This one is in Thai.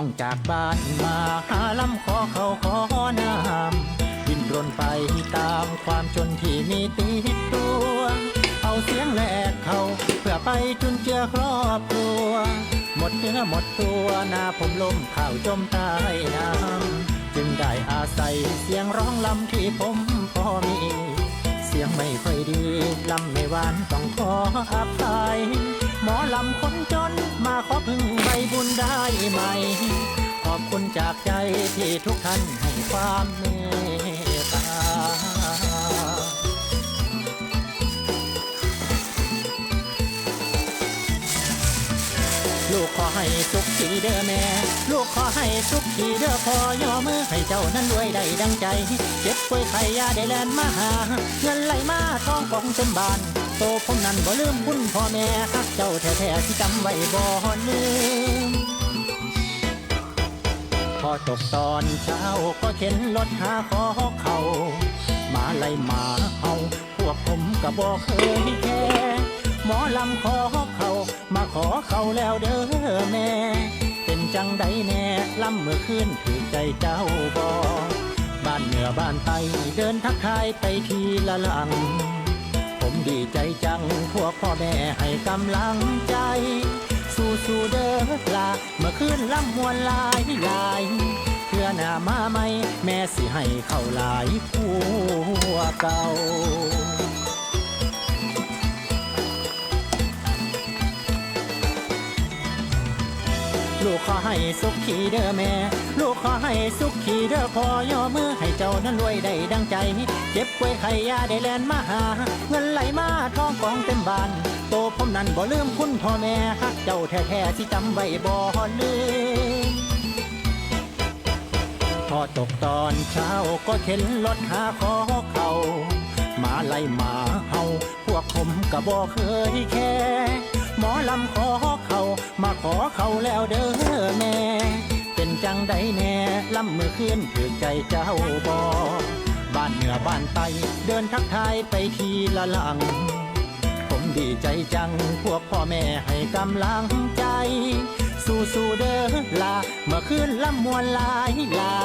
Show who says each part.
Speaker 1: ต้องจากบ้านมาหาลำขอเขาขอน้ำดิ้นรนไปตามความจนที่มีติดตัว เอาเสียงแลกเขาเพื่อไปจุนเจือครอบครัว หมดเนื้อหมดตัวหน้าผมล้มข่าวจมใต้น้ำจึงได้อาศัยเสียงร้องลำที่ผมพอมี สียงไม่ค่อยดี ลำไม่หวานต้องขออภัยหมอลำคนจนมาขอพึ่งใบบุญได้ไหม ขอบคุณจากใจที่ทุกท่านให้ความเมต ลูกขอให้สุขขีเด้อแม่ ลูกขอให้สุขขีเด้อพอย่อมือให้เจ้านั้นรวยได้ดังใจ เจ็บป่วยไข้ยาได้แลนมาหา เงินไหลมาทองกองเต็มบาน โตผมนั้นบ่ลืมคุณพ่อแม่ฮักเจ้าแท้ๆที่จำไว้บ่ลืมพอตกตอนเช้าก็เข็นรถหาขอเขามาไล่หมาเฮาพวกผมก็บอกเคยแค่หมอลำขอ ขอเขาแล้วเด้อแม่ เป็นจังใดแน่ลำเมื่อคืนถือใจเจ้าบอบ้านเหนือบ้านไตเดินทักทายไปทีละหลัง ผมดีใจจังพวกพ่อแม่ให้กำลังใจ สู้สู้เด้อลาเมื่อคืนลำมวนลายลายเพื่อหน้ามาใหม่แม่สิให้เข้าหลายผัวเก่า ลูกขอให้สุขขีเด้อแม่ ลูกขอให้สุขขีเด้อพอย่อมือให้เจ้านั้นรวยได้ดังใจ เจ็บป่วยไข้ยาได้แลนมาหา เงินไหลมาทองกองเต็มบ้าน โตผมนั้นบ่ลืมคุณพ่อแม่ฮักเจ้าแท้ๆที่จำไว้บ่ลืมพอตกตอนเช้าก็เข็นรถหาขอเขามาไล่มาเฮาพวกผมก็บ่เคยแค่หมอลำขอ ขอเขาแล้วเด้อแม่ เป็นจังใดแน่ลำมือคืนถือใจเจ้าบอบ้านเหนือบ้านใต้เดินทักทายไปทีละหลัง ผมดีใจจังพวกพ่อแม่ให้กำลังใจ สู้ๆเด้อลาเมื่อคืนลำมวนลายลา